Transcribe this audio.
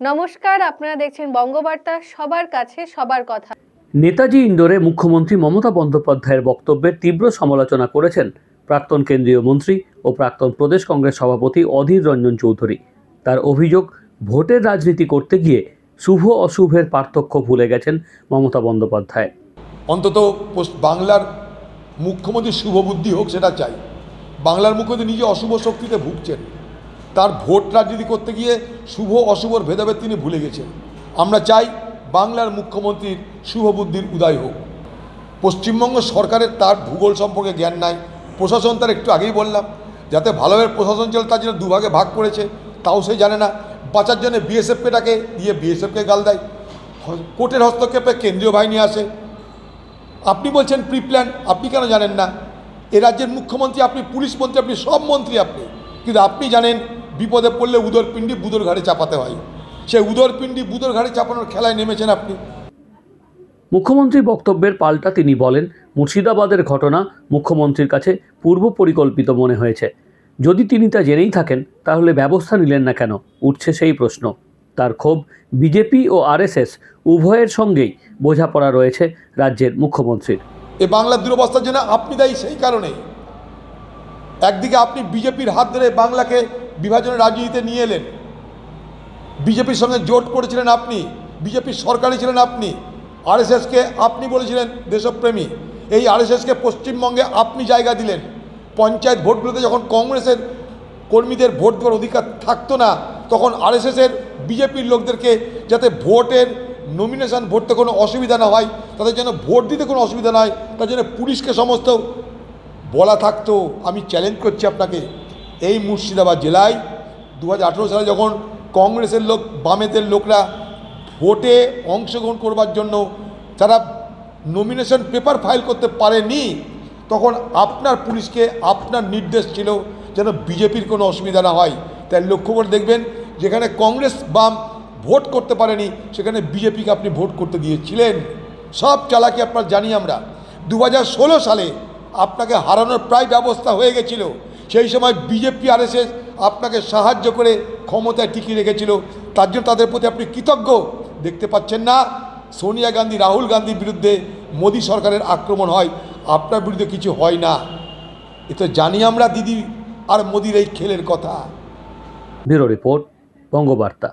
নমস্কার আপনারা দেখছেন বঙ্গবার্তা সবার কাছে সবার কথা। নেতাজি ইন্দোরে মুখ্যমন্ত্রী মমতা বন্দ্যোপাধ্যায়ের বক্তব্যের তীব্র সমালোচনা করেছেন প্রাক্তন কেন্দ্রীয় মন্ত্রী ও প্রাক্তন প্রদেশ কংগ্রেস সভাপতি অধীর রঞ্জন চৌধুরী। তার অভিযোগ ভোটের রাজনীতি করতে গিয়ে শুভ অশুভের পার্থক্য ভুলে গেছেন মমতা বন্দ্যোপাধ্যায়। অন্তত বাংলার মুখ্যমন্ত্রী শুভবুদ্ধি হোক সেটা চাই। বাংলার মুখ্যমন্ত্রী নিজে অশুভ শক্তিতে ভুগছেন। তার ভোট রাজনীতি করতে গিয়ে শুভ অশুভর ভেদাভেদ তিনি ভুলে গেছেন। আমরা চাই বাংলার মুখ্যমন্ত্রীর শুভবুদ্ধির উদয় হোক। পশ্চিমবঙ্গ সরকারের তার ভূগোল সম্পর্কে জ্ঞান নাই। প্রশাসন তার একটু আগেই বললাম, যাতে ভালোভাবে প্রশাসন চলে, তার জন্য দুভাগে ভাগ করেছে, তাও সে জানে না। বাঁচার জন্য বিএসএফকে ডাকে দিয়ে বিএসএফকে গাল দেয়। কোর্টের হস্তক্ষেপে কেন্দ্রীয় বাহিনী আসে। আপনি বলছেন প্রি প্ল্যান আপনি কেন জানেন না? এ রাজ্যের মুখ্যমন্ত্রী আপনি, পুলিশ মন্ত্রী আপনি, সব মন্ত্রী আপনি। কিন্তু আপনি জানেন বিপদে পড়লে উদর পিণ্ডি বুদর ঘাড়ে চাপাতে হয়। সে উদর পিণ্ডি বুদর ঘাড়ে চাপানোর খেলায় নেমেছেন আপনি। মুখ্যমন্ত্রী বক্তব্যের পাল্টা তিনি বলেন মুর্শিদাবাদের ঘটনা মুখ্যমন্ত্রীর কাছে পূর্ব পরিকল্পিত মনে হয়েছে। যদি তিনি তা জেনেই থাকেন তাহলে ব্যবস্থা নিলেন না কেন? উঠছে সেই প্রশ্ন। তার ক্ষোভ বিজেপি ও আরএসএস উভয়ের সঙ্গেই বোঝাপড়া রয়েছে রাজ্যের মুখ্যমন্ত্রীর। এ বাংলার দুরবস্থার জন্য আপনি দায়ী সেই কারণে একদিকে আপনি বিজেপির হাত ধরে বাংলাকে বিভাজনের রাজনীতিতে নিয়ে এলেন। বিজেপির সঙ্গে জোট করেছিলেন আপনি, বিজেপির সরকারি ছিলেন আপনি, আরএসএসকে আপনি বলেছিলেন দেশপ্রেমী, এই আরএসএসকে পশ্চিমবঙ্গে আপনি জায়গা দিলেন। পঞ্চায়েত ভোটগুলোতে যখন কংগ্রেসের কর্মীদের ভোট দেওয়ার অধিকার থাকতো না, তখন আরএসএসের বিজেপির লোকদেরকে যাতে ভোটের নমিনেশন ভোটতে কোনো অসুবিধা না হয়, তাদের জন্য ভোট দিতে কোনো অসুবিধা না হয়, তার জন্য পুলিশকে সমস্ত বলা থাকতো। আমি চ্যালেঞ্জ করছি আপনাকে। এই মুর্শিদাবাদ জেলায় দু হাজার আঠেরো সালে যখন কংগ্রেসের লোক, বামেদের লোকরা ভোটে অংশগ্রহণ করবার জন্য তারা নমিনেশন পেপার ফাইল করতে পারেনি, তখন আপনার পুলিশকে আপনার নির্দেশ ছিল যেন বিজেপির কোনো অসুবিধা না হয়। তাই লক্ষ্য করে দেখবেন, যেখানে কংগ্রেস বাম ভোট করতে পারেনি, সেখানে বিজেপিকে আপনি ভোট করতে দিয়েছিলেন সব চালাকি আপনার জানি আমরা। দু হাজার ষোলো সালে আপনাকে হারানোর প্রায় ব্যবস্থা হয়ে গেছিল। সেই সময় বিজেপি, আরএসএস আপনাকে সাহায্য করে ক্ষমতায় টিকিয়ে রেখেছিল। তার জন্য তাদের প্রতি আপনি কৃতজ্ঞ। দেখতে পাচ্ছেন না, সোনিয়া গান্ধী, রাহুল গান্ধীর বিরুদ্ধে মোদী সরকারের আক্রমণ হয়। আপনার বিরুদ্ধে কিছু হয় না। এ তো জানি আমরা, দিদি আর মোদির এই খেলের কথা। Bureau report, Bangabarta.